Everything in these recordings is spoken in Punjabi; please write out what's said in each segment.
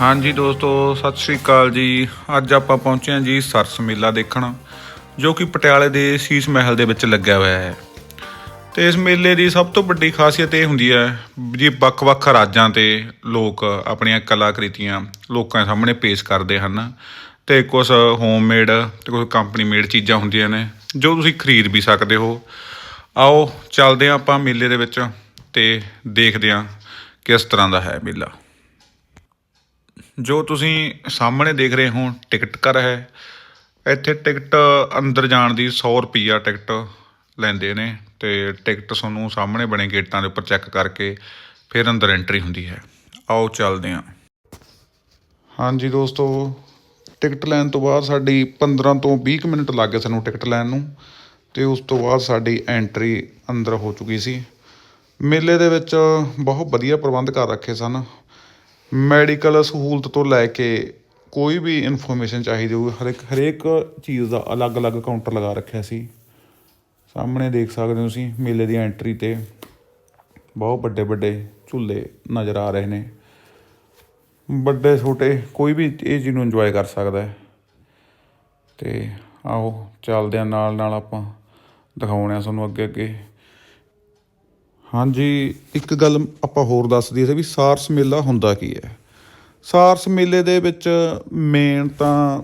ਹਾਂਜੀ ਦੋਸਤੋ, ਸਤਿ ਸ੍ਰੀ ਅਕਾਲ ਜੀ। ਅੱਜ ਆਪਾਂ ਪਹੁੰਚੇ ਹਾਂ ਜੀ ਸਰਸ ਮੇਲਾ ਦੇਖਣ, ਜੋ ਕਿ ਪਟਿਆਲੇ ਦੇ ਸੀਸ ਮਹਿਲ ਦੇ ਵਿੱਚ ਲੱਗਿਆ ਹੋਇਆ ਹੈ। ਤੇ ਇਸ ਮੇਲੇ ਦੀ ਸਭ ਤੋਂ ਵੱਡੀ ਖਾਸੀਅਤ ਇਹ ਹੁੰਦੀ ਹੈ ਜੀ, ਵੱਖ-ਵੱਖ ਰਾਜਾਂ ਤੇ ਲੋਕ ਆਪਣੀਆਂ ਕਲਾਕ੍ਰਿਤੀਆਂ ਲੋਕਾਂ ਸਾਹਮਣੇ ਪੇਸ਼ ਕਰਦੇ ਹਨ। ਤੇ ਕੁਝ ਹੋਮਮੇਡ ਤੇ ਕੁਝ ਕੰਪਨੀ ਮੇਡ ਚੀਜ਼ਾਂ ਹੁੰਦੀਆਂ ਨੇ, ਜੋ ਤੁਸੀਂ ਖਰੀਦ ਵੀ ਸਕਦੇ ਹੋ। ਆਓ, ਚੱਲਦੇ ਹਾਂ ਆਪਾਂ ਮੇਲੇ ਦੇ ਵਿੱਚ ਤੇ ਦੇਖਦੇ ਹਾਂ ਕਿਸ ਤਰ੍ਹਾਂ ਦਾ ਹੈ ਮੇਲਾ। ਜੋ ਤੁਸੀਂ ਸਾਹਮਣੇ ਦੇਖ ਰਹੇ ਹੋ, ਟਿਕਟ ਘਰ ਹੈ। ਇੱਥੇ ਟਿਕਟ ਅੰਦਰ ਜਾਣ ਦੀ 100 ਰੁਪਈਆ ਟਿਕਟ ਲੈਂਦੇ ਨੇ ਤੇ ਟਿਕਟ ਤੁਹਾਨੂੰ ਸਾਹਮਣੇ ਬਣੇ ਗੇਟਾਂ ਦੇ ਉੱਪਰ ਚੈੱਕ ਕਰਕੇ ਫਿਰ ਅੰਦਰ ਐਂਟਰੀ ਹੁੰਦੀ ਹੈ। ਆਓ ਚੱਲਦੇ ਹਾਂ। ਹਾਂਜੀ ਦੋਸਤੋ, ਟਿਕਟ ਲੈਣ ਤੋਂ ਬਾਅਦ ਸਾਡੀ 15 ਤੋਂ 20 ਕੁ ਮਿੰਟ ਲੱਗ ਗਏ ਸਾਨੂੰ ਟਿਕਟ ਲੈਣ ਨੂੰ ਤੇ ਉਸ ਤੋਂ ਬਾਅਦ ਸਾਡੀ ਐਂਟਰੀ ਅੰਦਰ ਹੋ ਚੁੱਕੀ ਸੀ। ਮੇਲੇ ਦੇ ਵਿੱਚ ਬਹੁਤ ਵਧੀਆ ਪ੍ਰਬੰਧ ਕਰ ਰੱਖੇ ਸਨ। ਮੈਡੀਕਲ ਸਹੂਲਤ ਤੋਂ ਲੈ ਕੇ ਕੋਈ ਵੀ ਇਨਫੋਰਮੇਸ਼ਨ ਚਾਹੀਦੀ ਹੋਵੇ ਹਰੇਕ ਹਰੇਕ ਚੀਜ਼ ਦਾ ਅਲੱਗ-ਅਲੱਗ ਕਾਊਂਟਰ ਲਗਾ ਰੱਖਿਆ ਸੀ। ਸਾਹਮਣੇ ਦੇਖ ਸਕਦੇ ਹੋ ਤੁਸੀਂ, ਮੇਲੇ ਦੀ ਐਂਟਰੀ ਤੇ ਬਹੁਤ ਵੱਡੇ ਵੱਡੇ ਝੂਲੇ ਨਜ਼ਰ ਆ ਰਹੇ ਨੇ। ਵੱਡੇ ਛੋਟੇ ਕੋਈ ਵੀ ਇਹ ਚੀਜ਼ ਨੂੰ ਇੰਜੋਏ ਕਰ ਸਕਦਾ ਹੈ। ਤੇ ਆਓ, ਚੱਲਦੇ ਆ ਨਾਲ ਨਾਲ ਆਪਾਂ ਦਿਖਾਉਣੇ ਆ ਤੁਹਾਨੂੰ ਅੱਗੇ ਅੱਗੇ ਹਾਂਜੀ, ਇੱਕ ਗੱਲ ਆਪਾਂ ਹੋਰ ਦੱਸ ਦਈਏ ਵੀ ਸਾਰਸ ਮੇਲਾ ਹੁੰਦਾ ਕੀ ਹੈ? ਸਾਰਸ ਮੇਲੇ ਦੇ ਵਿੱਚ ਮੇਨ ਤਾਂ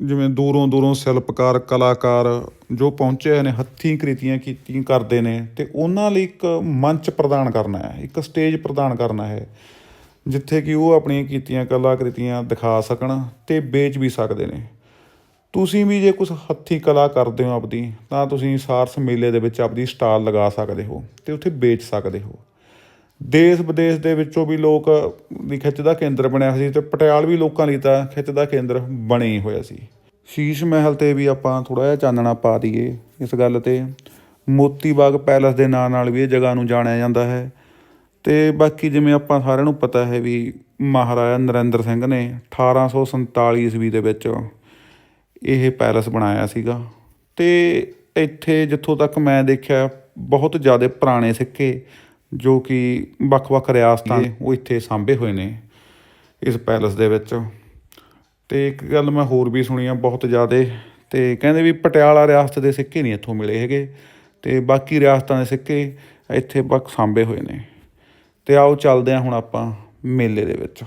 ਜਿਵੇਂ ਦੂਰੋਂ ਦੂਰੋਂ ਸ਼ਿਲਪਕਾਰ, ਕਲਾਕਾਰ ਜੋ ਪਹੁੰਚੇ ਹੋਏ ਨੇ, ਹੱਥੀਂ ਕ੍ਰਿਤੀਆਂ ਕੀਤੀਆਂ ਕਰਦੇ ਨੇ ਤੇ ਉਹਨਾਂ ਲਈ ਇੱਕ ਮੰਚ ਪ੍ਰਦਾਨ ਕਰਨਾ ਹੈ, ਇੱਕ ਸਟੇਜ ਪ੍ਰਦਾਨ ਕਰਨਾ ਹੈ, ਜਿੱਥੇ ਕਿ ਉਹ ਆਪਣੀਆਂ ਕੀਤੀਆਂ ਕਲਾਕ੍ਰਿਤੀਆਂ ਦਿਖਾ ਸਕਣ ਤੇ ਵੇਚ ਵੀ ਸਕਦੇ ਨੇ। ਤੁਸੀਂ ਵੀ ਜੇ ਕੁਝ ਹੱਥੀ ਕਲਾ ਕਰਦੇ ਹੋ ਆਪਦੀ, ਤਾਂ ਤੁਸੀਂ ਸਾਰਸ ਮੇਲੇ ਦੇ ਵਿੱਚ ਆਪਦੀ ਸਟਾਲ ਲਗਾ ਸਕਦੇ ਹੋ ਤੇ ਉੱਥੇ ਵੇਚ ਸਕਦੇ ਹੋ। ਦੇਸ਼ ਵਿਦੇਸ਼ ਦੇ ਵਿੱਚੋਂ ਵੀ ਲੋਕ ਦੀ ਖਿੱਚ ਦਾ ਕੇਂਦਰ ਬਣਿਆ ਸੀ ਤੇ ਪਟਿਆਲ ਵੀ ਲੋਕਾਂ ਲਈ ਤਾਂ ਖਿੱਚ ਦਾ ਕੇਂਦਰ ਬਣੇ ਹੀ ਹੋਇਆ ਸੀ। ਸ਼ੀਸ਼ ਮਹਿਲ ਤੇ ਵੀ ਆਪਾਂ ਥੋੜਾ ਜਿਹਾ ਚਾਨਣਾ ਪਾ ਦਈਏ ਇਸ ਗੱਲ ਤੇ। ਮੋਤੀ ਬਾਗ ਪੈਲਸ ਦੇ ਨਾਂ ਨਾਲ ਵੀ ਇਹ ਜਗ੍ਹਾ ਨੂੰ ਜਾਣਿਆ ਜਾਂਦਾ ਹੈ ਤੇ ਬਾਕੀ ਜਿਵੇਂ ਆਪਾਂ ਸਾਰਿਆਂ ਨੂੰ ਪਤਾ ਹੈ ਵੀ ਮਹਾਰਾਜਾ ਨਰਿੰਦਰ ਸਿੰਘ ਨੇ 1847 ਈਸਵੀ ਦੇ ਵਿੱਚ ਇਹ ਪੈਲਸ ਬਣਾਇਆ ਸੀਗਾ। ਤੇ ਇੱਥੇ ਜਿੱਥੋਂ ਤੱਕ ਮੈਂ ਦੇਖਿਆ ਬਹੁਤ ਜ਼ਿਆਦਾ ਪੁਰਾਣੇ ਸਿੱਕੇ ਜੋ ਕਿ ਵੱਖ-ਵੱਖ ਰਿਆਸਤਾਂ ਦੇ ਉਹ ਇੱਥੇ ਸਾਂਭੇ ਹੋਏ ਨੇ ਇਸ ਪੈਲਸ ਦੇ ਵਿੱਚ। ਤੇ ਇੱਕ ਗੱਲ ਮੈਂ ਹੋਰ ਵੀ ਸੁਣੀ ਆ ਬਹੁਤ ਜ਼ਿਆਦਾ ਤੇ ਕਹਿੰਦੇ ਵੀ ਪਟਿਆਲਾ ਰਿਆਸਤ ਦੇ ਸਿੱਕੇ ਨਹੀਂ ਇੱਥੋਂ ਮਿਲੇ ਹੈਗੇ। ਤੇ ਬਾਕੀ ਰਿਆਸਤਾਂ ਦੇ ਸਿੱਕੇ ਇੱਥੇ ਵੱਖ ਸਾਂਭੇ ਹੋਏ ਨੇ। ਤੇ ਆਓ ਚੱਲਦੇ ਹਾਂ ਹੁਣ ਆਪਾਂ ਮੇਲੇ ਦੇ ਵਿੱਚ।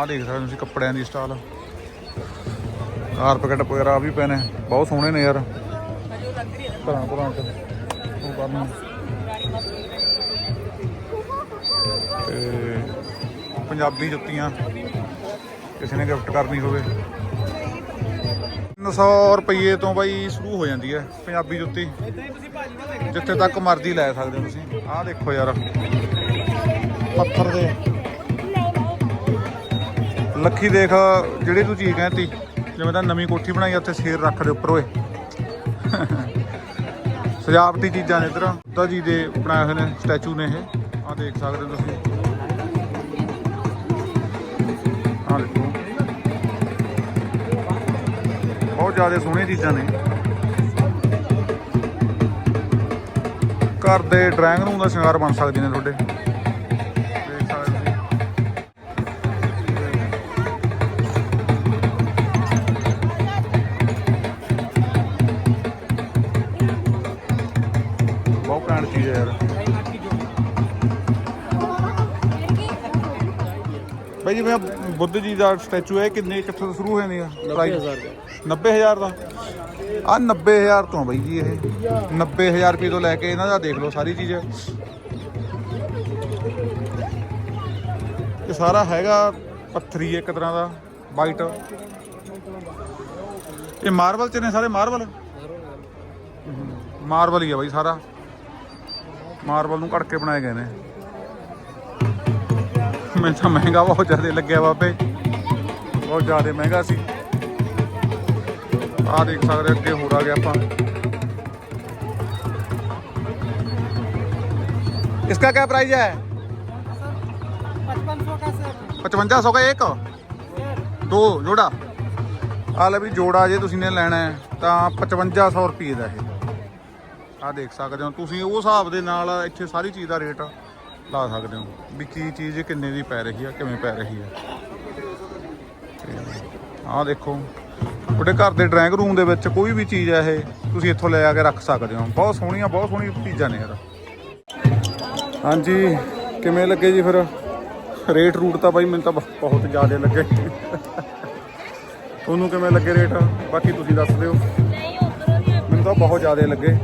ਆਹ ਦੇਖ ਸਕਦੇ ਤੁਸੀਂ ਕੱਪੜਿਆਂ ਦੀ ਸਟਾਲ ਕਾਰਪੇਟ ਵਗੈਰਾ ਵੀ ਪਏ ਬਹੁਤ ਸੋਹਣੇ ਨੇ ਯਾਰ। ਘਰਾਂ ਘਰਾਂ ਚ ਉਹ ਕਰਨ। ਤੇ ਪੰਜਾਬੀ ਜੁੱਤੀਆਂ, ਕਿਸੇ ਨੇ ਗਿਫਟ ਕਰਨੀ ਹੋਵੇ। 300 ਰੁਪਏ ਤੋਂ ਬਾਈ ਸ਼ੁਰੂ ਹੋ ਜਾਂਦੀ ਹੈ ਪੰਜਾਬੀ ਜੁੱਤੀ। ਜਿੱਥੇ ਤੱਕ ਮਰਜ਼ੀ ਲੈ ਸਕਦੇ ਹੋ ਤੁਸੀਂ। ਆਹ ਦੇਖੋ ਯਾਰ, ਪੱਥਰ ਦੇ। ਲੱਖੀ ਦੇਖ, ਜਿਹੜੀ ਤੂੰ ਚੀਜ਼ ਕਹਿੰਦੀ ਜਿਵੇਂ ਤਾਂ ਨਵੀਂ ਕੋਠੀ ਬਣਾਈ ਉੱਥੇ ਸ਼ੇਰ ਰੱਖ ਦੇ ਉੱਪਰ, ਓਏ। ਸਜਾਵਟੀ ਚੀਜ਼ਾਂ ਨੇ ਇਧਰ। ਬੁੱਧਾ ਜੀ ਦੇ ਬਣਾਏ ਹੋਏ ਨੇ ਸਟੈਚੂ ਨੇ ਇਹ। ਆ ਦੇਖ ਸਕਦੇ ਹੋ ਤੁਸੀਂ। ਆ ਦੇਖੋ। ਬਹੁਤ ਜ਼ਿਆਦਾ ਸੋਹਣੀਆਂ ਚੀਜ਼ਾਂ ਨੇ। ਘਰ ਦੇ ਡਰਾਇੰਗ ਰੂਮ ਦਾ ਸ਼ਿੰਗਾਰ ਬਣ ਸਕਦੇ ਨੇ ਤੁਹਾਡੇ। ਜਿਵੇਂ ਆਹ ਬੁੱਧ ਜੀ ਦਾ ਸਟੈਚੂ ਹੈ ਇਹ ਕਿੰਨੇ ਕਿੱਥੋਂ ਤੋਂ ਸ਼ੁਰੂ ਹੋ ਜਾਂਦੀ ਆ? 90000 ਦਾ। ਆ 90000 ਤੋਂ ਆ ਬਾਈ ਜੀ ਇਹ। 90000 ਰੁਪਏ ਤੋਂ ਲੈ ਕੇ ਇਹਨਾਂ ਦਾ ਦੇਖ ਲਓ ਸਾਰੀ ਚੀਜ਼। ਇਹ ਸਾਰਾ ਹੈਗਾ ਪੱਥਰੀ ਇੱਕ ਤਰ੍ਹਾਂ ਦਾ ਵਾਈਟ ਇਹ ਮਾਰਬਲ ਚ ਨੇ ਸਾਰੇ ਮਾਰਬਲ। ਮਾਰਬਲ ਹੀ ਆ ਬਾਈ ਸਾਰਾ। ਮਾਰਬਲ ਨੂੰ ਘੜ ਕੇ ਬਣਾਏ ਗਏ ਨੇ। ਮੈਨੂੰ ਤਾਂ ਮਹਿੰਗਾ ਬਹੁਤ ਜ਼ਿਆਦਾ ਲੱਗਿਆ ਬਾਬੇ ਬਹੁਤ ਜ਼ਿਆਦਾ ਮਹਿੰਗਾ ਸੀ ਆਹ ਦੇਖ ਸਕਦੇ ਅੱਗੇ ਹੋਰ ਆ ਗਿਆ ਆਪਾਂ इसका क्या प्राइस है पचपन सौ का सर पचवंजा सौ का एक ਦੋ ਜੋੜਾ ਆ ਲੈ ਵੀ ਜੋੜਾ ਜੇ ਤੁਸੀਂ ਨੇ ਲੈਣਾ ਹੈ ਤਾਂ 5500 ਰੁਪਏ ਦਾ ਇਹ ਆ ਦੇਖ ਸਕਦੇ ਹੋ ਤੁਸੀਂ ਉਹ ਹਿਸਾਬ ਦੇ ਨਾਲ ਇੱਥੇ ਸਾਰੀ ਚੀਜ਼ ਦਾ ਰੇਟ ਲਾ ਸਕਦੇ ਹੋ। ਵੀ ਕੀ ਚੀਜ਼ ਕਿੰਨੇ ਦੀ ਪੈ ਰਹੀ ਆ, ਕਿਵੇਂ ਪੈ ਰਹੀ ਆ। ਆ ਦੇਖੋ, ਤੁਹਾਡੇ ਘਰ ਦੇ ਡਰਾਇੰਗ ਰੂਮ ਦੇ ਵਿੱਚ ਕੋਈ ਵੀ ਚੀਜ਼ ਹੈ ਇਹ, ਤੁਸੀਂ ਇੱਥੋਂ ਲੈ ਆ ਕੇ ਰੱਖ ਸਕਦੇ ਹੋ। ਬਹੁਤ ਸੋਹਣੀਆਂ, ਬਹੁਤ ਸੋਹਣੀ ਚੀਜ਼ਾਂ ਨੇ ਯਾਰ। ਹਾਂਜੀ, ਕਿਵੇਂ ਲੱਗੇ ਜੀ ਫਿਰ? ਰੇਟ ਰੂਟ ਤਾਂ ਬਾਈ ਮੈਨੂੰ ਤਾਂ ਬਹੁਤ ਜ਼ਿਆਦਾ ਲੱਗੇ। ਤੁਹਾਨੂੰ ਕਿਵੇਂ ਲੱਗੇ ਰੇਟ? ਬਾਕੀ ਤੁਸੀਂ ਦੱਸ ਦਿਓ। ਮੈਨੂੰ ਤਾਂ ਬਹੁਤ ਜ਼ਿਆਦਾ ਲੱਗੇ।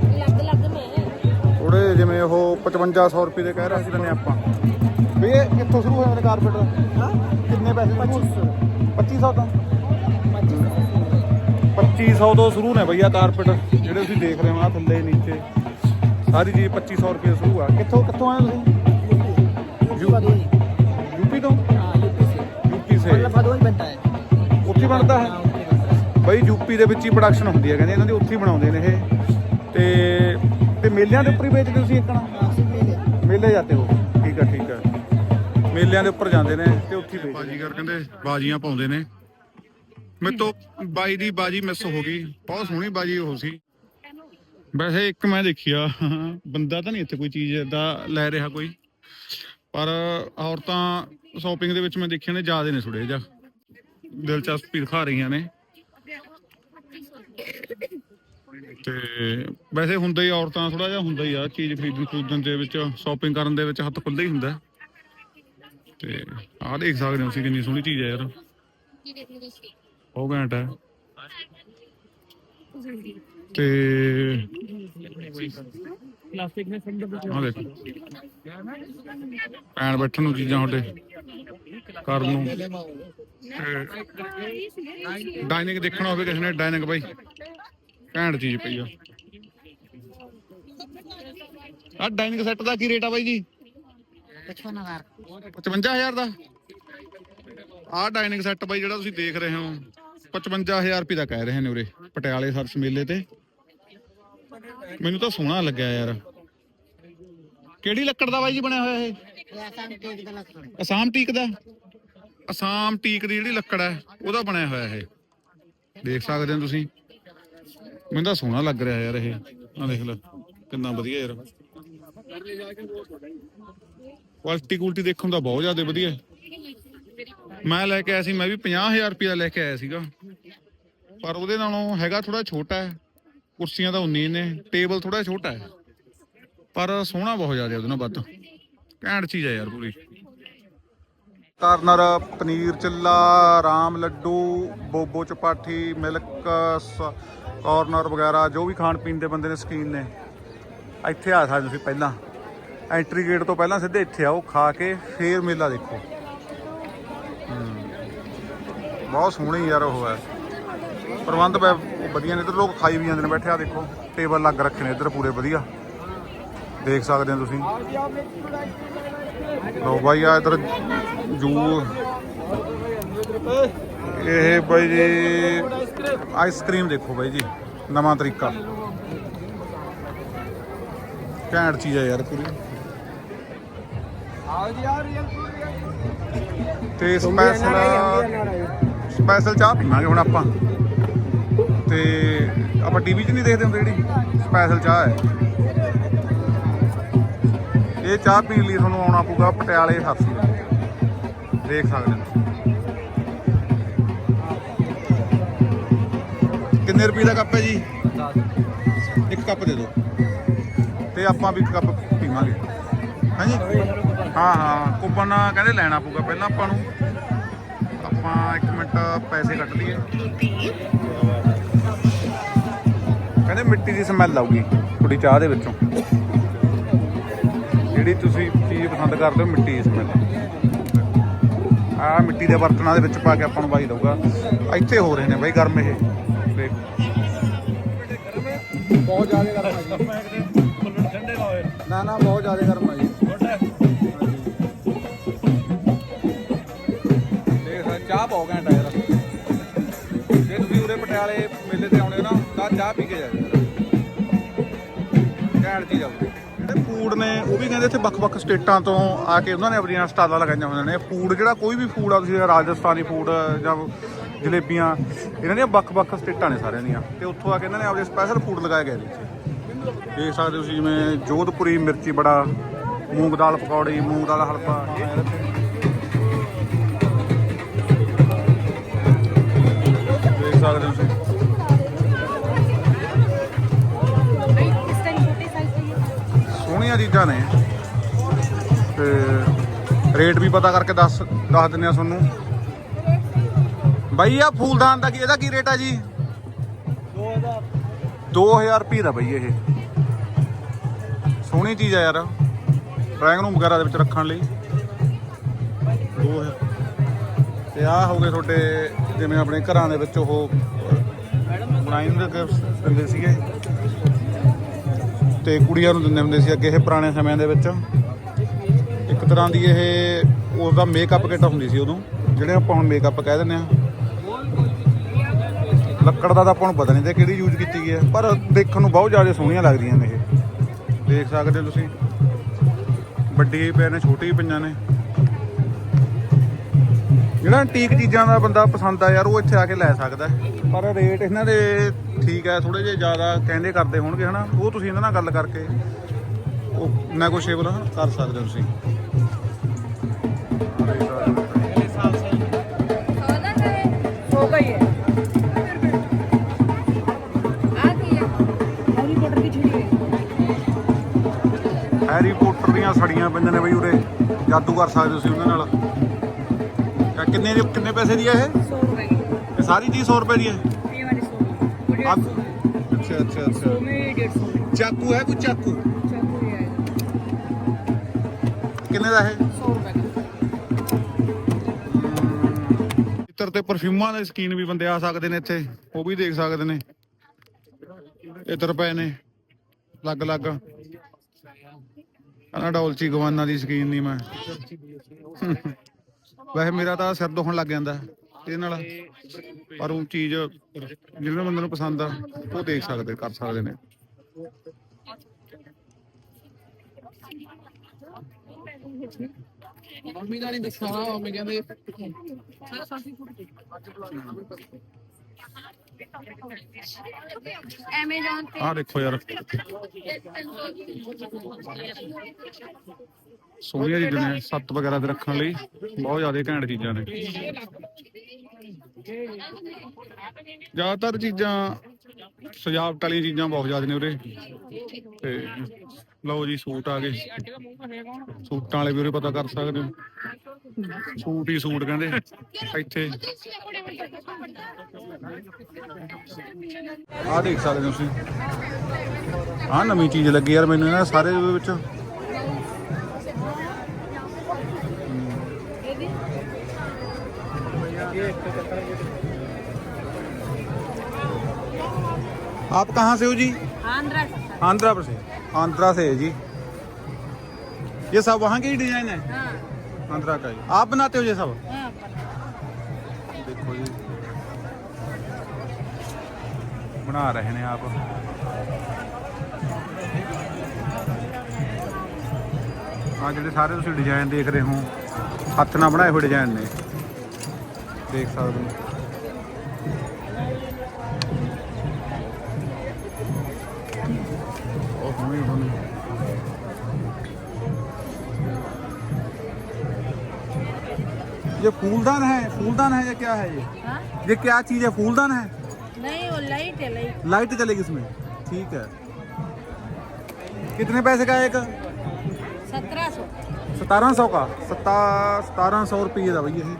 ਥੋੜੇ ਜਿਵੇਂ ਉਹ 5500 ਰੁਪਏ ਦੇ ਕਹਿ ਰਹੇ ਸੀ ਲੈਣੇ ਆਪਾਂ। ਵੀ ਇਹ ਕਿੱਥੋਂ ਸ਼ੁਰੂ ਹੋਇਆ ਕਾਰਪੇਟ ਦਾ? ਕਿੰਨੇ ਪੈਸੇ 2500 ਤੋਂ। 2500 ਤੋਂ ਸ਼ੁਰੂ ਨੇ ਭਈਆ ਕਾਰਪੇਟ ਜਿਹੜੇ ਤੁਸੀਂ ਦੇਖ ਰਹੇ ਹੋ ਆ ਥੱਲੇ ਨੀਚੇ। ਸਾਰੀ ਚੀਜ਼ 2500 ਰੁਪਏ ਸ਼ੁਰੂ ਆ। ਕਿੱਥੋਂ ਕਿੱਥੋਂ ਆਏ ਤੁਸੀਂ? ਯੂਪੀ। ਤੋਂ। ਹਾਂ ਯੂਪੀ ਸੇ। ਯੂਪੀ ਸੇ। ਮਤਲਬ ਭਦਵਾਈ ਬਣਦਾ ਹੈ? ਉੱਥੇ ਬਣਦਾ ਹੈ। ਬਈ ਯੂਪੀ ਦੇ ਵਿੱਚ ਹੀ ਪ੍ਰੋਡਕਸ਼ਨ ਹੁੰਦੀ ਹੈ ਕਹਿੰਦੇ ਇਹਨਾਂ ਦੀ ਉੱਥੇ ਹੀ ਬਣਾਉਂਦੇ ਨੇ ਇਹ। ਤੇ ਤੇ ਮੇਲਿਆਂ ਦੇ ਉੱਪਰ ਹੀ ਵੇਚਦੇ ਤੁਸੀਂ? ਇੱਕਣਾ ਮੇਲੇ। ਜਾਂਦੇ ਹੋ। ਠੀਕ ਆ ਠੀਕ ਆ। ਮੇਲਿਆਂ ਦੇ ਉੱਪਰ ਜਾਂਦੇ ਨੇ ਤੇ ਉੱਥੇ ਹੀ ਵੇਚਦੇ ਬਾਜੀਗਰ ਕਹਿੰਦੇ ਬਾਜੀਆਂ ਪਾਉਂਦੇ ਨੇ। ਮੇਤੋਂ ਬਾਈ ਦੀ ਬਾਜੀ ਮਿਸ ਹੋ ਗਈ। ਬਹੁਤ ਸੋਹਣੀ ਬਾਜੀ ਉਹ ਸੀ। ਵੈਸੇ ਇੱਕ ਮੈਂ ਦੇਖਿਆ ਬੰਦਾ ਤਾਂ ਨਹੀਂ ਇੱਥੇ ਕੋਈ ਚੀਜ਼ ਦਾ ਲੈ ਰਿਹਾ ਕੋਈ। ਪਰ ਔਰਤਾਂ ਸ਼ਾਪਿੰਗ ਦੇ ਵਿੱਚ ਮੈਂ ਦੇਖਿਆ ਨੇ ਜ਼ਿਆਦੇ ਨੇ ਥੋੜੇ ਜਿਹਾ। ਦਿਲਚਸਪੀ ਦਿਖਾ ਰਹੀਆਂ ਨੇ। ਤੇ ਵੈਸੇ ਹੁੰਦਾ ਹੀ ਔਰਤਾਂ ਥੋੜਾ ਜਿਹਾ ਹੁੰਦਾ ਹੀ ਆ ਚੀਜ਼ ਖਰੀਦਣ ਖਰੀਦਣ ਦੇ ਵਿੱਚ ਸ਼ਾਪਿੰਗ ਕਰਨ ਦੇ ਵਿੱਚ ਹੱਥ ਖੁੱਲ੍ਹਾ ਹੀ ਹੁੰਦਾ। ਤੇ ਆਹ ਦੇਖ ਸਕਦੇ ਹੋ ਤੁਸੀਂ ਕਿੰਨੀ ਸੋਹਣੀ ਚੀਜ਼ ਹੈ ਯਾਰ। ਉਹ ਘੈਂਟ ਹੈ ਤੇ ਪਲਾਸਟਿਕ ਨੇ ਪੈਣ ਬੈਠਣ ਨੂੰ ਚੀਜ਼ਾਂ ਹੁੰਦੇ ਕਰ ਨੂੰ। ਡਾਈਨਿੰਗ ਦੇਖਣਾ ਹੋਵੇ ਕਿਸ ਨੇ ਡਾਈਨਿੰਗ ਬਾਈ। ਘੈਂਟ ਚੀਜ਼ ਪਈ ਆ। ਆ ਡਾਈਨਿੰਗ ਸੈੱਟ ਦਾ ਕੀ ਰੇਟ ਆ ਬਾਈ ਜੀ? 55000 55000 ਦਾ। ਆ ਡਾਈਨਿੰਗ ਸੈੱਟ ਬਾਈ ਜਿਹੜਾ ਤੁਸੀਂ ਦੇਖ ਰਹੇ ਹੋ 55000 ਰੁਪਏ ਦਾ ਕਹਿ ਰਹੇ ਨੇ ਉਰੇ, ਪਟਿਆਲੇ ਸਰਸ ਮੇਲੇ ਤੇ। ਮੈਨੂੰ ਤਾਂ ਸੋਹਣਾ ਲੱਗਿਆ ਯਾਰ। ਕਿਹੜੀ ਲੱਕੜ ਦਾ ਬਾਈ ਜੀ ਬਣਿਆ ਹੋਇਆ ਇਹ? ਅਸਾਮ ਟੀਕ ਦਾ। ਅਸਾਮ ਟੀਕ ਦੀ ਜਿਹੜੀ ਲੱਕੜ ਹੈ, ਉਹਦਾ ਬਣਿਆ ਹੋਇਆ ਇਹ। ਦੇਖ ਸਕਦੇ ਹੋ ਤੁਸੀਂ। ਮੈਨੂੰ ਤਾਂ ਸੋਹਣਾ ਲੱਗ ਰਿਹਾ ਯਾਰ ਇਹ। ਆ ਦੇਖ ਲੈ, ਕਿੰਨਾ ਵਧੀਆ ਯਾਰ। ਕੁਆਲਿਟੀ ਕੁਆਲਿਟੀ ਦੇਖਣ ਦਾ ਬਹੁਤ ਜ਼ਿਆਦਾ ਵਧੀਆ। ਮੈਂ ਲੈ ਕੇ ਆਇਆ ਸੀ, ਮੈਂ ਵੀ 50000 ਰੁਪਏ ਦਾ ਲੈ ਕੇ ਆਇਆ ਸੀਗਾ। ਪਰ ਉਹਦੇ ਨਾਲੋਂ ਹੈਗਾ ਥੋੜਾ ਛੋਟਾ ਹੈ। ਕੁਰਸੀਆਂ ਤਾਂ ਉਨੀ ਨੇ, ਟੇਬਲ ਥੋੜਾ ਛੋਟਾ ਹੈ। ਪਰ ਸੋਹਣਾ ਬਹੁਤ ਜ਼ਿਆਦਾ ਉਹਦੇ ਨਾਲ ਵੱਧ। ਘੈਂਟ ਚੀਜ਼ ਹੈ ਯਾਰ ਪੂਰੀ। ਕਾਰਨਰ ਪਨੀਰ ਚਿੱਲਾ, ਰਾਮ ਲੱਡੂ, ਬੋਬੋ ਚਪਾਠੀ, ਮਿਲਕ ਕਾਰਨਰ ਵਗੈਰਾ, ਜੋ ਵੀ ਖਾਣ ਪੀਣ ਦੇ ਬੰਦੇ ਨੇ ਸਕੀਨ ਨੇ। ਇੱਥੇ ਆ ਸਕਦੇ ਤੁਸੀਂ ਪਹਿਲਾਂ। ਐਂਟਰੀ ਗੇਟ ਤੋਂ ਪਹਿਲਾਂ ਸਿੱਧੇ ਇੱਥੇ ਆਓ, ਖਾ ਕੇ ਫੇਰ ਮੇਲਾ ਦੇਖੋ। ਹਮ। ਬਹੁਤ ਸੋਹਣੀ ਯਾਰ ਉਹ ਹੈ। ਪ੍ਰਬੰਧ ਵਧੀਆ ਨੇ, ਇੱਧਰ ਲੋਕ ਖਾਈ ਵੀ ਜਾਂਦੇ ਨੇ, ਬੈਠੇ ਆ ਦੇਖੋ। ਟੇਬਲ ਲੱਗ ਰੱਖੇ ਨੇ ਇੱਧਰ ਪੂਰੇ ਵਧੀਆ। ਦੇਖ ਸਕਦੇ ਹੋ ਤੁਸੀਂ। ਲੋ ਬਾਈ ਆ ਇੱਧਰ ਜੂ। ਇਹ ਬਾਈ ਜੀ ਆਈਸਕ੍ਰੀਮ ਦੇਖੋ ਬਾਈ ਜੀ, ਨਵਾਂ ਤਰੀਕਾ। ਘੈਂਟ ਚੀਜ਼ ਹੈ ਯਾਰ ਪੂਰੀ। ਤੇ ਸਪੈਸ਼ਲ ਸਪੈਸ਼ਲ ਚਾਹ ਪੀਵਾਂਗੇ ਹੁਣ ਆਪਾਂ। ਤੇ ਆਪਾਂ ਟੀਵੀ 'ਚ ਨਹੀਂ ਦੇਖਦੇ ਹੁੰਦੇ ਜਿਹੜੀ? ਸਪੈਸ਼ਲ ਚਾਹ ਹੈ। ਇਹ ਚਾਹ ਪੀਣ ਲਈ, ਤੁਹਾਨੂੰ ਆਉਣਾ ਪਊਗਾ ਪਟਿਆਲੇ ਸਰਸੀ ਦੇਖ ਸਕਦੇ ਹੋ ਕਿੰਨੇ ਰੁਪਏ ਦਾ ਕੱਪ ਹੈ ਜੀ? ਇੱਕ ਕੱਪ ਦੇ ਦਿਓ। ਤੇ ਆਪਾਂ ਵੀ ਇੱਕ ਕੱਪ ਪੀਵਾਂਗੇ। ਹਾਂਜੀ ਹਾਂ ਹਾਂ। ਕੂਪਨ ਕਹਿੰਦੇ ਲੈਣਾ ਪਊਗਾ ਪਹਿਲਾਂ ਆਪਾਂ ਨੂੰ। ਆਪਾਂ ਇੱਕ ਮਿੰਟ ਪੈਸੇ ਕੱਢ ਲਈਏ। ਕਹਿੰਦੇ ਮਿੱਟੀ ਦੀ ਸਮੈਲ ਆਊਗੀ ਤੁਹਾਡੀ ਚਾਹ ਦੇ ਵਿੱਚੋਂ। ਜਿਹੜੀ ਤੁਸੀਂ ਚੀਜ਼ ਪਸੰਦ ਕਰਦੇ ਹੋ ਮਿੱਟੀ ਦੀ ਸਮੈਲ ਆ ਮਿੱਟੀ ਦੇ ਬਰਤਨਾਂ ਦੇ ਵਿੱਚ ਪਾ ਕੇ ਆਪਾਂ ਨੂੰ ਬਾਈ ਦਊਗਾ। ਇੱਥੇ ਹੋ ਰਹੇ ਨੇ ਬਾਈ ਗਰਮ ਇਹ। ਦੇਖ। ਬਹੁਤ ਜ਼ਿਆਦਾ ਗਰਮ ਆ ਜੀ। ਨਾ ਨਾ ਬਹੁਤ ਜ਼ਿਆਦਾ ਗਰਮ ਆ ਜੀ। ਦੇਖ ਚਾਹ ਬਹੁਤ ਘੈਂਟ ਆ ਯਾਰ। ਜੇ ਤੁਸੀਂ ਉਰੇ ਪਟਿਆਲੇ ਮੇਲੇ ਤੇ ਆਉਣੇ ਨਾ ਤਾਂ ਚਾਹ ਪੀ ਕੇ ਜਾਇਓ। ਫੂਡ ਨੇ, ਉਹ ਵੀ ਕਹਿੰਦੇ ਇੱਥੇ ਵੱਖ-ਵੱਖ ਸਟੇਟਾਂ ਤੋਂ ਆ ਕੇ ਉਹਨਾਂ ਨੇ ਆਪਣੀਆਂ ਸਟਾਲਾਂ ਲਗਾਈਆਂ ਹੋਈਆਂ ਨੇ। ਫੂਡ ਜਿਹੜਾ ਕੋਈ ਵੀ ਫੂਡ ਆ, ਤੁਸੀਂ ਰਾਜਸਥਾਨੀ ਫੂਡ ਜਾਂ ਜਲੇਬੀਆਂ, ਇਹਨਾਂ ਦੀਆਂ ਵੱਖ-ਵੱਖ ਸਟੇਟਾਂ ਨੇ ਸਾਰਿਆਂ ਦੀਆਂ। ਤੇ ਉੱਥੋਂ ਆ ਕੇ ਇਹਨਾਂ ਨੇ ਆਪਣੇ ਸਪੈਸ਼ਲ ਫੂਡ ਲਗਾਏ ਗਏ ਨੇ ਇੱਥੇ। ਦੇਖ ਸਕਦੇ ਹੋ ਤੁਸੀਂ ਜਿਵੇਂ ਜੋਧਪੁਰੀ ਮਿਰਚੀ ਬੜਾ, ਮੂੰਗ ਦਾਲ ਪਕੌੜੀ, ਮੂੰਗ ਦਾਲ ਹਲਵਾ ਦੇਖ ਸਕਦੇ ਹੋ ਤੁਸੀਂ। ਸਾਰੀਆਂ ਚੀਜ਼ਾਂ ਨੇ। ਤੇ ਰੇਟ ਵੀ ਪਤਾ ਕਰਕੇ ਦੱਸ ਦੱਸ ਦਿੰਨੇ ਆ ਤੁਹਾਨੂੰ। ਬਾਈ ਆ ਫੂਲਦਾਨ ਦਾ ਕੀ, ਇਹਦਾ ਕੀ ਰੇਟ ਆ ਜੀ? 2000 2000 ਰੁਪਏ ਦਾ ਬਈ ਇਹ। ਸੋਹਣੀ ਚੀਜ਼ ਆ ਯਾਰ। ਡਰਾਇੰਗ ਰੂਮ ਵਗੈਰਾ ਦੇ ਵਿੱਚ ਰੱਖਣ ਲਈ। 2000 ਤੇ ਆ ਹੋਗੇ ਤੁਹਾਡੇ, ਜਿਵੇਂ ਆਪਣੇ ਘਰਾਂ ਦੇ ਵਿੱਚ ਉਹ ਬਣਾਈ ਹੁੰਦੇ ਸੀਗੇ। ਤੇ ਕੁੜੀਆਂ ਨੂੰ ਦਿੰਦੇ ਹੁੰਦੇ ਸੀ ਅੱਗੇ ਇਹ ਪੁਰਾਣੇ ਸਮਿਆਂ ਦੇ ਵਿੱਚ। ਇੱਕ ਤਰ੍ਹਾਂ ਦੀ ਇਹ ਉਹਦਾ ਮੇਕਅਪ ਕਿੱਟ ਹੁੰਦੀ ਸੀ ਉਦੋਂ, ਜਿਹੜੇ ਆਪਾਂ ਹੁਣ ਮੇਕਅਪ ਕਹਿ ਦਿੰਦੇ ਆ ਲੱਕੜ ਦਾ ਤਾਂ ਆਪਾਂ ਨੂੰ ਪਤਾ ਨਹੀਂ ਤੇ ਕਿਹੜੀ ਯੂਜ਼ ਕੀਤੀ ਗਈ ਹੈ, ਪਰ ਦੇਖਣ ਨੂੰ ਬਹੁਤ ਜ਼ਿਆਦਾ ਸੋਹਣੀਆਂ ਲੱਗਦੀਆਂ ਨੇ ਇਹ। ਦੇਖ ਸਕਦੇ ਹੋ ਤੁਸੀਂ। ਵੱਡੀ ਵੀ ਪਏ ਨੇ, ਛੋਟੀ ਵੀ ਪਈਆਂ ਨੇ। ਜਿਹੜਾ ਟੀਕ ਚੀਜ਼ਾਂ ਦਾ ਬੰਦਾ ਪਸੰਦ ਆ ਯਾਰ, ਉਹ ਇੱਥੇ ਆ ਕੇ ਲੈ ਸਕਦਾ ਪਰ ਰੇਟ ਇਹਨਾਂ ਦੇ ਠੀਕ ਹੈ ਥੋੜੇ ਜਿਹਾ ਜ਼ਿਆਦਾ ਕਹਿੰਦੇ ਕਰਦੇ ਹੋਣਗੇ, ਹਨਾ? ਉਹ ਤੁਸੀਂ ਇਹਨਾਂ ਨਾਲ ਗੱਲ ਕਰਕੇ ਉਹ ਨੈਗੋਸ਼ੀਏਬਲ ਕਰ ਸਕਦੇ ਹੋ ਤੁਸੀਂ। ਹੋ ਗਈ ਪੋਟਰ ਦੀਆਂ ਸੜੀਆਂ ਪੈਂਦੇ ਨੇ ਬਈ ਉਰੇ। ਜਾਦੂ ਕਰ ਸਕਦੇ ਤੁਸੀਂ ਉਹਨਾਂ ਨਾਲ। ਕਿੰਨੇ ਕਿੰਨੇ ਪੈਸੇ ਦੀ ਹੈ ਇਹ? 100 ਰੁਪਏ ਇਹ ਸਾਰੀ ਚੀਜ਼ 100 ਰੁਪਏ ਦੀ ਹੈ ਚਾਕੂ ਹੈ ਕੋਈ ਚਾਕੂ? ਕਿੰਨੇ ਦਾ ਇਹ? ਇਤਰ ਤੇ ਪਰਫਿਊਮਾਂ ਦੇ ਸਕੀਨ ਵੀ ਬੰਦੇ ਆ ਸਕਦੇ ਨੇ ਇੱਥੇ ਉਹ ਵੀ ਦੇਖ ਸਕਦੇ ਨੇ। ਇਤਰ ਪਏ ਨੇ ਲੱਗ ਲੱਗ ਕਹਿੰਦਾ ਡੋਲਚੀ ਗਵਾਨਾ ਦੀ ਸਕੀਨ ਨਹੀਂ ਮੈਂ। ਵੈਸੇ ਮੇਰਾ ਤਾਂ ਸਿਰ ਦੁਖਣ ਲੱਗ ਜਾਂਦਾ। ਇਹਦੇ ਨਾਲ ਪਰ ਉਹ ਚੀਜ਼ ਜਿਹੜਾ ਬੰਦੇ ਨੂੰ ਪਸੰਦ ਆ ਉਹ ਦੇਖ ਸਕਦੇ ਕਰ ਸਕਦੇ ਨੇ। ਮੰਮੀ ਆ ਦੇਖੋ ਯਾਰ। ਸੋਹਣੀਆਂ ਚੀਜ਼ਾਂ ਨੇ ਸੱਤ ਵਗੈਰਾ ਦੇ ਰੱਖਣ ਲਈ ਬਹੁਤ ਜ਼ਿਆਦਾ ਘੈਂਟ ਚੀਜ਼ਾਂ ਨੇ। ਜ਼ਿਆਦਾਤਰ ਚੀਜ਼ਾਂ, ਸਜਾਵਟ ਵਾਲੀਆਂ ਚੀਜ਼ਾਂ ਬਹੁਤ ਜ਼ਿਆਦਾ ਨੇ ਉਰੇ। ਤੇ ਲਓ ਜੀ ਸੂਟ ਆ ਗਏ। ਸੂਟਾਂ ਵਾਲੇ ਵੀ ਉਰੇ ਪਤਾ ਕਰ ਸਕਦੇ ਹੋ। ਸੂਟ ਹੀ ਸੂਟ ਕਹਿੰਦੇ। ਇੱਥੇ। ਆਹ ਦੇਖ ਸਕਦੇ ਹੋ ਤੁਸੀਂ। ਆਹ ਨਵੀਂ ਚੀਜ਼ ਲੱਗੀ ਯਾਰ ਮੈਨੂੰ ਇਹਨਾਂ ਸਾਰੇ ਦੇ ਵਿੱਚ। आप कहाँ से हो जी आंध्रा आंध्रा प्रदेश आंध्रा से है जी ये सब वहाँ के ही डिजाइन है हाँ आंध्रा का ही आप बनाते हो ये सब हाँ ਦੇਖੋ ਜੀ ਬਣਾ ਰਹੇ ਨੇ ਆਪ ਆ ਜਿਹੜੇ ਸਾਰੇ ਤੁਸੀਂ ਡਿਜ਼ਾਈਨ ਦੇਖ ਰਹੇ ਹੋ ਹੱਥ ਨਾਲ ਬਣਾਏ ਹੋਏ ਡਿਜ਼ਾਈਨ ਨੇ ਦੇਖ ਸਕਦੇ ਹੋ ये फूलदान है फूलदान है या क्या है ये हाँ? ये क्या चीज है फूलदान है नहीं वो लाइट है लाइट लाइट चलेगी इसमें ठीक है कितने पैसे का है एक सत्रह सौ सतारह सौ का सता सतारह सौ रुपये ਦਾ ਬਈ ਇਹ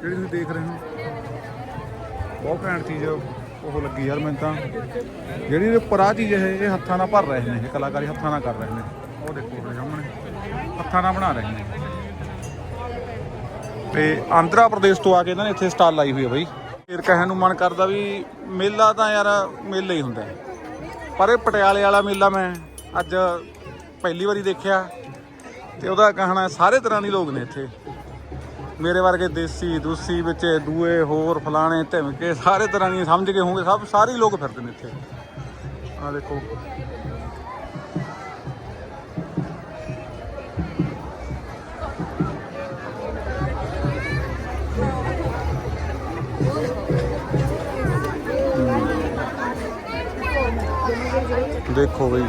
ਜਿਹੜੀ ਤੁਸੀਂ ਦੇਖ ਰਹੇ ਹੋ ਬਹੁਤ ਘੈਂਟ ਚੀਜ਼ ਉਹ ਲੱਗੀ ਯਾਰ ਮੈਨੂੰ ਤਾਂ ਜਿਹੜੀ ਇਹਦੇ ਉੱਪਰ ਆ ਚੀਜ਼ ਇਹ ਇਹ ਹੱਥਾਂ ਨਾਲ ਭਰ ਰਹੇ ਨੇ ਇਹ ਕਲਾਕਾਰੀ ਹੱਥਾਂ ਨਾਲ ਕਰ ਰਹੇ ਨੇ ਉਹ ਦੇਖੋ ਆਪਣੇ ਸਾਹਮਣੇ ਹੱਥਾਂ ਨਾਲ ਬਣਾ ਰਹੇ ਨੇ ਤੇ ਆਂਧਰਾ ਪ੍ਰਦੇਸ਼ ਤੋਂ ਆ ਕੇ ਇਹਨਾਂ ਨੇ ਇੱਥੇ ਸਟਾਲ ਲਾਈ ਹੋਈ ਹੈ ਬਈ। ਫਿਰ ਕਹਿਣ ਨੂੰ ਮਨ ਕਰਦਾ ਵੀ ਮੇਲਾ ਤਾਂ ਯਾਰ ਮੇਲਾ ਹੀ ਹੁੰਦਾ ਪਰ ਇਹ ਪਟਿਆਲੇ ਵਾਲਾ ਮੇਲਾ ਮੈਂ ਅੱਜ ਪਹਿਲੀ ਵਾਰੀ ਦੇਖਿਆ ਤੇ ਉਹਦਾ ਕਹਣਾ ਸਾਰੇ ਤਰ੍ਹਾਂ ਦੇ ਲੋਕ ਨੇ ਇੱਥੇ। ਮੇਰੇ ਵਰਗੇ ਦੇਸੀ, ਦੂਸੀ ਵਿੱਚ ਦੂਏ, ਹੋਰ ਫਲਾਣੇ, ਧਮਕੇ, ਸਾਰੇ ਤਰ੍ਹਾਂ ਦੀਆਂ ਸਮਝ ਕੇ ਹੋਣਗੇ, ਸਭ ਸਾਰੇ ਲੋਕ ਫਿਰਦੇ ਨੇ ਇੱਥੇ। ਆ ਦੇਖੋ। ਦੇਖੋ ਬਈ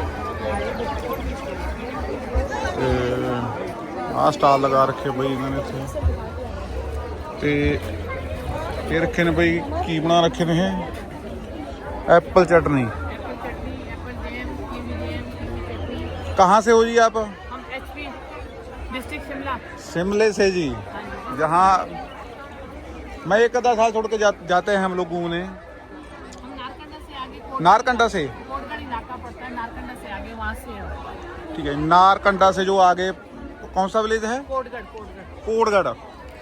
ਆ ਸਟਾਲ ਲਗਾ ਰੱਖੇ ਬਈ ਇਹਨਾਂ ਨੇ ਇੱਥੇ ਤੇ ਇਹ ਰੱਖੇ ਨੇ ਬਈ ਕੀ ਬਣਾ ਰੱਖੇ ਨੇ ਇਹ ਐਪਲ ਚਟਨੀ कहाँ से हो जी आप हम एचपी डिस्ट्रिक्ट शिमला शिमले से जी जहाँ मैं एक आधा साल छोड़ के जा, जाते हैं हम लोग घूमने हम नारकंडा से आगे कोट- नारकंडा से वहाँ से है ठीक है नारकंडा से जो आगे कौन सा विलेज है कोटगढ़ कोटगढ़ कोटगढ़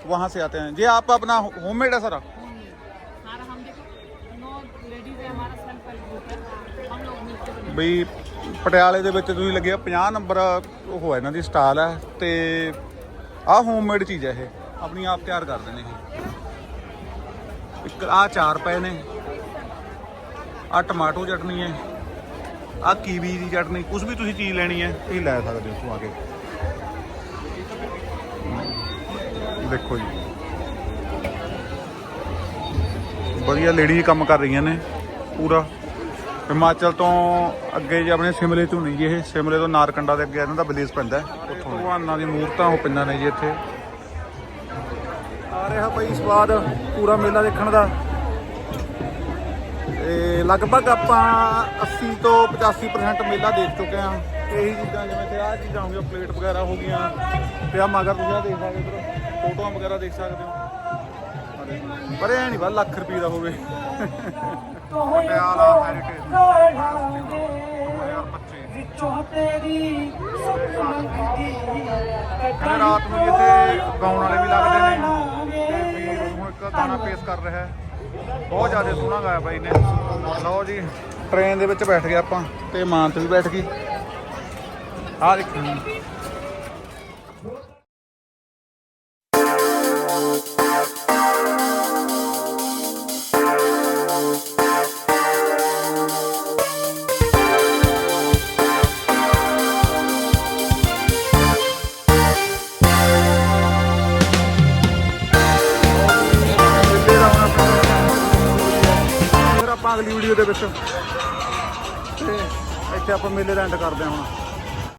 वहाँ से आते हैं जी आप अपना होममेड है सर सारा हम देखो नौ लेडीज है हमारा सेल्फ हेल्प ग्रुप है हम लोग मिलकर बने ਬਈ ਪਟਿਆਲੇ ਦੇ ਵਿੱਚ ਤੁਸੀਂ ਲੱਗਿਆ 50 ਨੰਬਰ ਉਹ ਹੈ ਇਹਨਾਂ ਦੀ ਸਟਾਲ ਹੈ ਤੇ ਆਹ ਹੋਮਮੇਡ ਚੀਜ਼ ਹੈ ਇਹ ਆਪਣੀ ਆਪ ਤਿਆਰ ਕਰਦੇ ਨੇ ਇਹ ਇੱਕ ਆਹ ਚਾਰ ਪਏ ਨੇ ਆਹ ਟਮਾਟੋ ਚਟਨੀ ਹੈ ਆਹ ਕੀਵੀ ਦੀ ਚਟਨੀ ਕੁਝ ਵੀ ਤੁਸੀਂ ਚੀਜ਼ ਲੈਣੀ ਹੈ। ਤੁਸੀਂ ਲੈ ਸਕਦੇ ਹੋ ਇੱਥੋਂ ਆ ਕੇ। ਦੇਖੋ ਜੀ। ਵਧੀਆ ਲੇਡੀ ਕੰਮ ਕਰ ਰਹੀਆਂ ਨੇ, ਪੂਰਾ। ਹਿਮਾਚਲ ਤੋਂ ਅੱਗੇ ਜੇ ਆਪਣੇ ਸਿਮਲੇ ਤੋਂ ਨਹੀਂ ਜੀ ਇਹ, ਸਿਮਲੇ ਤੋਂ ਨਾਰਕੰਡਾ ਦੇ ਅੱਗੇ ਇਹਨਾਂ ਦਾ ਵਿਲੇਜ ਪੈਂਦਾ ਉੱਥੋਂ ਭਗਵਾਨਾਂ ਦੀ ਮੂਰਤਾਂ ਉਹ ਪਿੰਡਾਂ ਨੇ ਜੀ ਇੱਥੇ। ਆ ਰਿਹਾ ਭਾਈ ਸਵਾਦ ਪੂਰਾ ਮੇਲਾ ਦੇਖਣ ਦਾ। ਤੇ ਲਗਭਗ ਆਪਾਂ 80 ਤੋਂ 85% ਮੇਲਾ ਦੇਖ ਚੁੱਕੇ ਹਾਂ। ਇਹੀ ਚੀਜ਼ਾਂ ਜਿਵੇਂ ਤੇ ਆਹ ਚੀਜ਼ਾਂ ਹੋ ਗਈਆਂ ਪਲੇਟ ਵਗੈਰਾ ਹੋ ਗਈਆਂ। ਤੇ ਆ ਮਗਰ ਤੁਸੀਂ ਆਹ ਦੇਖ ਸਕਦੇ ਹੋ ਫੋਟੋਆਂ ਵਗੈਰਾ ਦੇਖ ਸਕਦੇ ਹੋ। ਪਰ ਇਹ ਨਹੀਂ ਬਾ ਲੱਖ ਰੁਪਏ ਦਾ ਹੋਵੇ। ਪਟਿਆਲਾ ਹੈਰੀਟੇਜ 2025 ਵਿੱਚੋਂ ਤੇਰੀ ਸੁੱਖ ਮੰਗਦੀ। ਕਹਿੰਦੇ ਰਾਤ ਨੂੰ ਇੱਥੇ ਗਾਉਣ ਵਾਲੇ ਵੀ ਲੱਗਦੇ ਨੇ। ਤੇ ਵੀਰ ਹੁਣ ਇੱਕ ਗਾਣਾ ਪੇਸ਼ ਕਰ ਰਿਹਾ ਹੈ। ਬਹੁਤ ਜ਼ਿਆਦਾ ਸੋਹਣਾ ਗਾਇਆ ਬਾਈ ਨੇ। ਲਓ ਜੀ ਟ੍ਰੇਨ ਦੇ ਵਿੱਚ ਬੈਠ ਗਏ ਆਪਾਂ ਤੇ ਮਾਨਤ ਵੀ ਬੈਠ ਗਈ। ਆਹ ਦੇਖੋ। ਦੇ ਵਿੱਚ। ਤੇ ਇੱਥੇ ਆਪਾਂ ਮੇਲੇ ਦਾ ਐਂਡ ਕਰਦੇ ਹਾਂ ਹੁਣ।